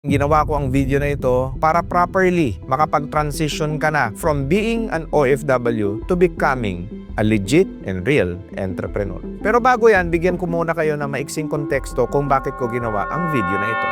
Ginawa ko ang video na ito para properly makapag-transition ka na from being an OFW to becoming a legit and real entrepreneur. Pero bago yan, bigyan ko muna kayo ng maiksing konteksto kung bakit ko ginawa ang video na ito.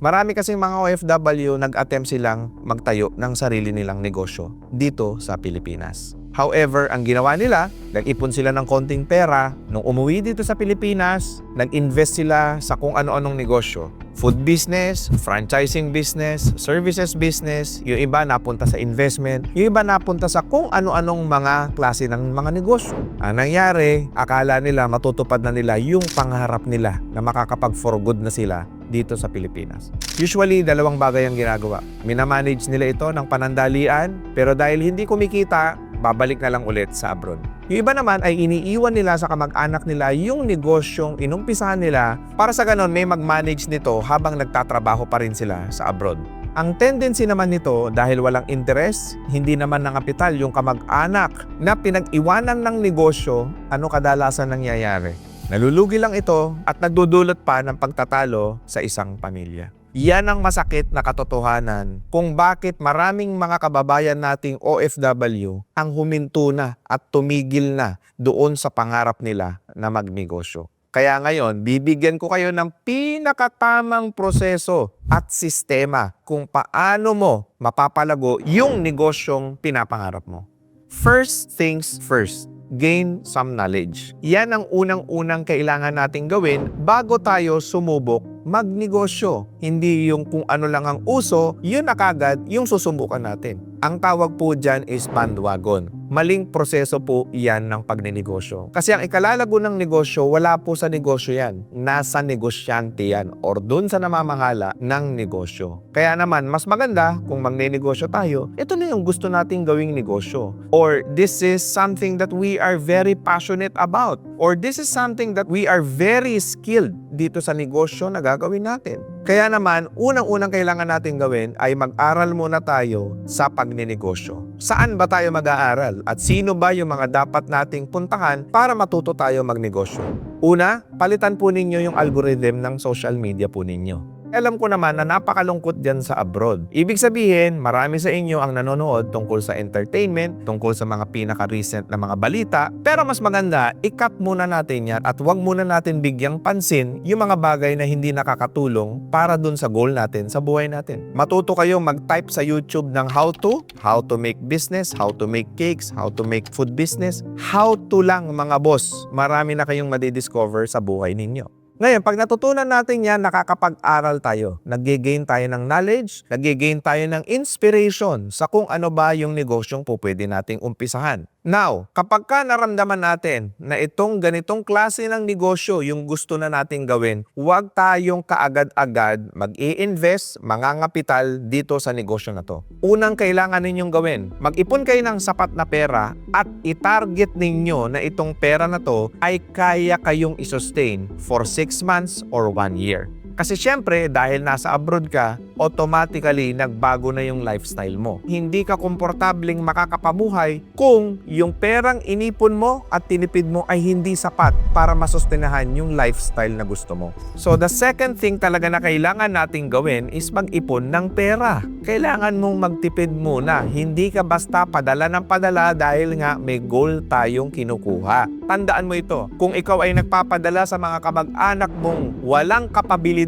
Marami kasing mga OFW nag-attempt silang magtayo ng sarili nilang negosyo dito sa Pilipinas. However, ang ginawa nila, nag-ipon sila ng konting pera. Nung umuwi dito sa Pilipinas, nag-invest sila sa kung ano-anong negosyo. Food business, franchising business, services business, yung iba napunta sa investment, yung iba napunta sa kung ano-anong mga klase ng mga negosyo. Ang nangyari, akala nila matutupad na nila yung pangarap nila na makakapag for good na sila dito sa Pilipinas. Usually, dalawang bagay ang ginagawa. Minamanage nila ito ng panandalian, pero dahil hindi kumikita, babalik na lang ulit sa abroad. Yung iba naman ay iniiwan nila sa kamag-anak nila yung negosyong inumpisahan nila para sa ganon may mag-manage nito habang nagtatrabaho pa rin sila sa abroad. Ang tendency naman nito dahil walang interest, hindi naman ng kapital yung kamag-anak na pinag-iwanan ng negosyo, ano kadalasan nangyayari? Nalulugi lang ito at nagdudulot pa ng pagtatalo sa isang pamilya. Yan ang masakit na katotohanan kung bakit maraming mga kababayan nating OFW ang huminto na at tumigil na doon sa pangarap nila na magnegosyo. Kaya ngayon, bibigyan ko kayo ng pinakatamang proseso at sistema kung paano mo mapapalago yung negosyong pinapangarap mo. First things first, gain some knowledge. Yan ang unang-unang kailangan nating gawin bago tayo sumubok magnegosyo. Hindi yung kung ano lang ang uso, yun na kagad yung susubukan natin. Ang tawag po dyan is bandwagon. Maling proseso po iyan ng pagnenegosyo. Kasi ang ikalalago ng negosyo, wala po sa negosyo yan. Nasa negosyante yan or dun sa namamahala ng negosyo. Kaya naman, mas maganda kung magnenegosyo tayo, ito na yung gusto nating gawing negosyo. Or this is something that we are very passionate about. Or this is something that we are very skilled dito sa negosyo na gagawin natin. Kaya naman, unang-unang kailangan natin gawin ay mag-aral muna tayo sa pagnenegosyo. Saan ba tayo mag-aaral? At sino ba yung mga dapat nating puntahan para matuto tayo magnegosyo? Una, palitan po ninyo yung algorithm ng social media po ninyo. Alam ko naman na napakalungkot dyan sa abroad. Ibig sabihin, marami sa inyo ang nanonood tungkol sa entertainment, tungkol sa mga pinaka-recent na mga balita. Pero mas maganda, i-cut muna natin yan at wag muna natin bigyang pansin yung mga bagay na hindi nakakatulong para dun sa goal natin sa buhay natin. Matuto kayo mag-type sa YouTube ng how to, how to make business, how to make cakes, how to make food business. How to lang mga boss. Marami na kayong madidiscover sa buhay ninyo. Ngayon, pag natutunan natin yan, nakakapag-aral tayo. Nag-gain tayo ng knowledge, nag-gain tayo ng inspiration sa kung ano ba yung negosyong po pwede nating umpisahan. Now, kapag ka naramdaman natin na itong ganitong klase ng negosyo yung gusto na nating gawin, huwag tayong kaagad-agad mag-i-invest, mangangapital dito sa negosyo na to. Unang kailangan ninyong gawin, mag-ipon kayo ng sapat na pera at i-target ninyo na itong pera na to ay kaya kayong isustain for 6 months or 1 year. Kasi syempre, dahil nasa abroad ka, automatically nagbago na yung lifestyle mo. Hindi ka komportabling makakapabuhay kung yung perang inipon mo at tinipid mo ay hindi sapat para masustenahan yung lifestyle na gusto mo. So the second thing talaga na kailangan nating gawin is mag-ipon ng pera. Kailangan mong magtipid muna. Hindi ka basta padala ng padala dahil nga may goal tayong kinukuha. Tandaan mo ito, kung ikaw ay nagpapadala sa mga kamag-anak mong walang kapabilidad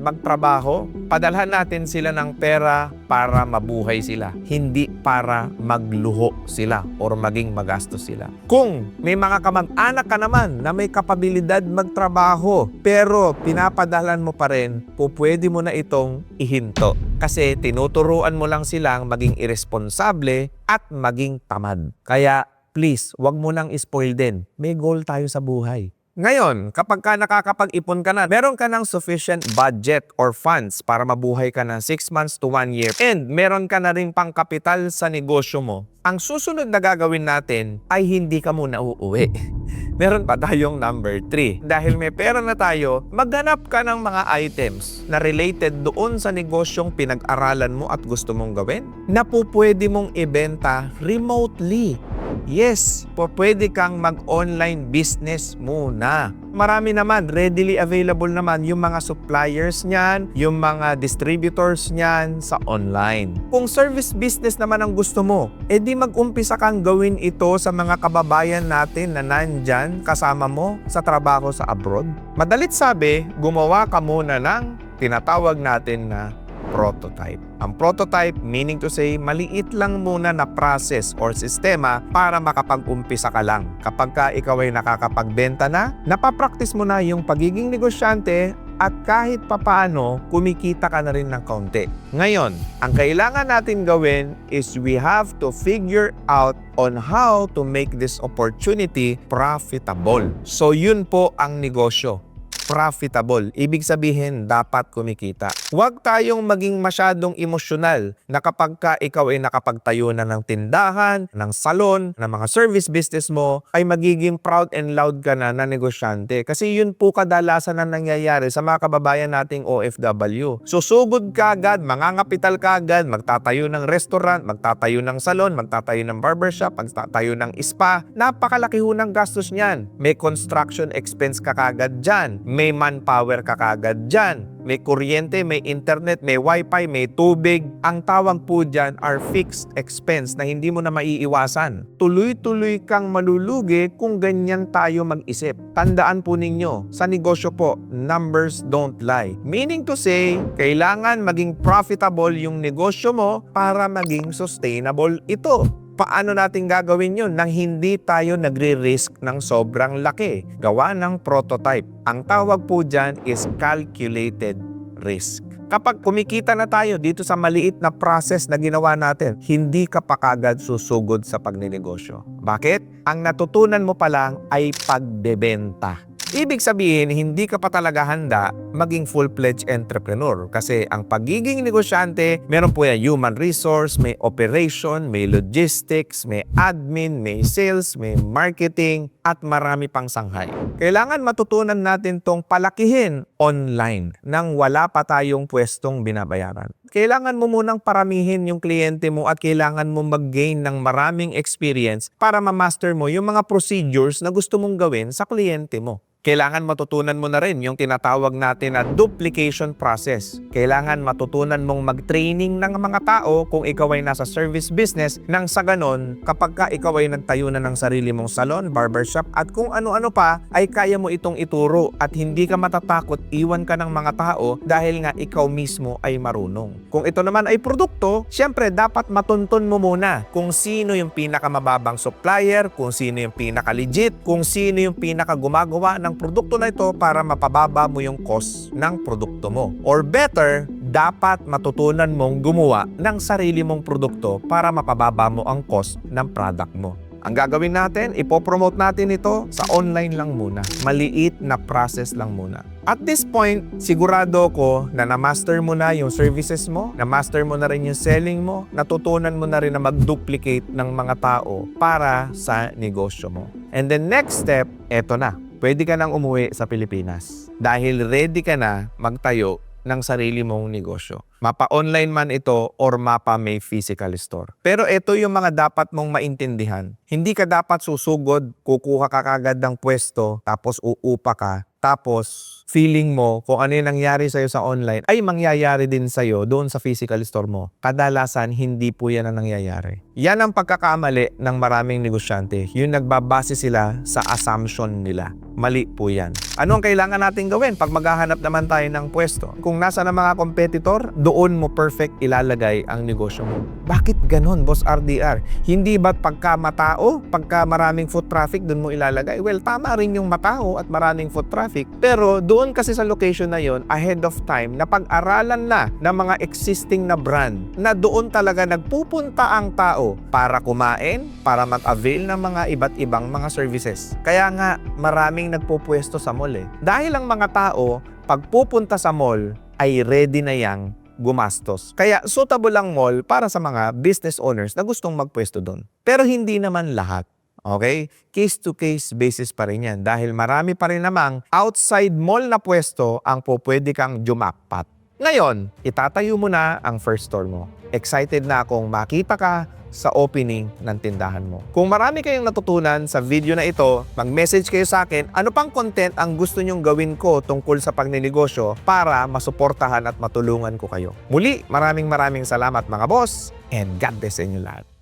magtrabaho, padalhan natin sila ng pera para mabuhay sila, hindi para magluho sila or maging magastos sila. Kung may mga kamag-anak ka naman na may kapabilidad magtrabaho, pero pinapadalhan mo pa rin, po pwede mo na itong ihinto. Kasi tinuturuan mo lang silang maging irresponsable at maging tamad. Kaya please, wag mo lang spoil din. May goal tayo sa buhay. Ngayon, kapag ka nakakapag-ipon ka na, meron ka ng sufficient budget or funds para mabuhay ka ng 6 months to 1 year and meron ka na rin pang kapital sa negosyo mo, ang susunod na gagawin natin ay hindi ka muna uuwi. Meron pa tayong number 3. Dahil may pera na tayo, maghanap ka ng mga items na related doon sa negosyong pinag-aralan mo at gusto mong gawin na po pwede mong ibenta remotely. Yes, pwede kang mag-online business muna. Marami naman, readily available naman yung mga suppliers niyan, yung mga distributors niyan sa online. Kung service business naman ang gusto mo, edi mag-umpisa kang gawin ito sa mga kababayan natin na nandyan kasama mo sa trabaho sa abroad. Madalit sabi, gumawa ka muna ng tinatawag natin na prototype. Ang prototype meaning to say maliit lang muna na process or sistema para makapag-umpisa ka lang. Kapag ka ikaw ay nakakapagbenta na, napapractice mo na yung pagiging negosyante at kahit papaano kumikita ka na rin ng kaunti. Ngayon, ang kailangan natin gawin is we have to figure out on how to make this opportunity profitable. So yun po ang negosyo profitable. Ibig sabihin, dapat kumikita. Huwag tayong maging masyadong emosyonal na kapag ka ikaw ay nakapagtayo na ng tindahan, ng salon, ng mga service business mo, ay magiging proud and loud ka na na negosyante. Kasi yun po kadalasan na nangyayari sa mga kababayan nating OFW. Susugod ka agad, mangangapital ka agad, magtatayo ng restaurant, magtatayo ng salon, magtatayo ng barbershop, magtatayo ng spa. Napakalaki ho ng gastos niyan. May construction expense ka kagad dyan may manpower ka kagad dyan. May kuryente, may internet, may wifi, may tubig. Ang tawag po dyan are fixed expense na hindi mo na maiiwasan. Tuloy-tuloy kang malulugi kung ganyan tayo mag-isip. Tandaan po ninyo, sa negosyo po, numbers don't lie. Meaning to say, kailangan maging profitable yung negosyo mo para maging sustainable ito paano natin gagawin yun nang hindi tayo nagre-risk ng sobrang laki? Gawa ng prototype. Ang tawag po dyan is calculated risk. Kapag kumikita na tayo dito sa maliit na process na ginawa natin, hindi ka pa kagad susugod sa pagninegosyo. Bakit? Ang natutunan mo pa lang ay pagbebenta. Ibig sabihin, hindi ka pa talaga handa maging full-fledged entrepreneur kasi ang pagiging negosyante, meron po yan human resource, may operation, may logistics, may admin, may sales, may marketing, at marami pang sanghay. Kailangan matutunan natin tong palakihin online nang wala pa tayong pwestong binabayaran. Kailangan mo munang paramihin yung kliyente mo at kailangan mo mag-gain ng maraming experience para ma-master mo yung mga procedures na gusto mong gawin sa kliyente mo kailangan matutunan mo na rin yung tinatawag natin na duplication process. Kailangan matutunan mong mag-training ng mga tao kung ikaw ay nasa service business nang sa ganon kapag ka ikaw ay nagtayo na ng sarili mong salon, barbershop at kung ano-ano pa ay kaya mo itong ituro at hindi ka matatakot iwan ka ng mga tao dahil nga ikaw mismo ay marunong. Kung ito naman ay produkto, syempre dapat matuntun mo muna kung sino yung pinakamababang supplier, kung sino yung pinaka-legit, kung sino yung pinaka-gumagawa ng produkto na ito para mapababa mo yung cost ng produkto mo. Or better, dapat matutunan mong gumawa ng sarili mong produkto para mapababa mo ang cost ng product mo. Ang gagawin natin, ipopromote natin ito sa online lang muna. Maliit na process lang muna. At this point, sigurado ko na na-master mo na yung services mo, na-master mo na rin yung selling mo, natutunan mo na rin na mag-duplicate ng mga tao para sa negosyo mo. And the next step, eto na pwede ka nang umuwi sa Pilipinas dahil ready ka na magtayo ng sarili mong negosyo. Mapa-online man ito or mapa may physical store. Pero ito yung mga dapat mong maintindihan. Hindi ka dapat susugod, kukuha ka kagad ng pwesto, tapos uupa ka, tapos feeling mo kung ano yung nangyari sa'yo sa online ay mangyayari din sa'yo doon sa physical store mo. Kadalasan, hindi po yan ang nangyayari. Yan ang pagkakamali ng maraming negosyante. Yung nagbabase sila sa assumption nila. Mali po yan. Ano ang kailangan natin gawin pag maghahanap naman tayo ng pwesto? Kung nasa na mga competitor, doon mo perfect ilalagay ang negosyo mo. Bakit ganon, Boss RDR? Hindi ba't pagka matao, pagka maraming foot traffic, doon mo ilalagay? Well, tama rin yung matao at maraming foot traffic. Pero doon kasi sa location na yon ahead of time, na pag-aralan na ng mga existing na brand na doon talaga nagpupunta ang tao para kumain, para mag-avail ng mga iba't ibang mga services. Kaya nga, maraming nagpupwesto sa mall eh. Dahil ang mga tao, pagpupunta sa mall, ay ready na yang gumastos. Kaya suitable ang mall para sa mga business owners na gustong magpwesto doon. Pero hindi naman lahat. Okay? Case to case basis pa rin yan dahil marami pa rin namang outside mall na pwesto ang po pwede kang jumakpat. Ngayon, itatayo mo na ang first store mo. Excited na akong makita ka sa opening ng tindahan mo. Kung marami kayong natutunan sa video na ito, mag-message kayo sa akin ano pang content ang gusto nyong gawin ko tungkol sa pagninegosyo para masuportahan at matulungan ko kayo. Muli, maraming maraming salamat mga boss and God bless sa inyo lahat.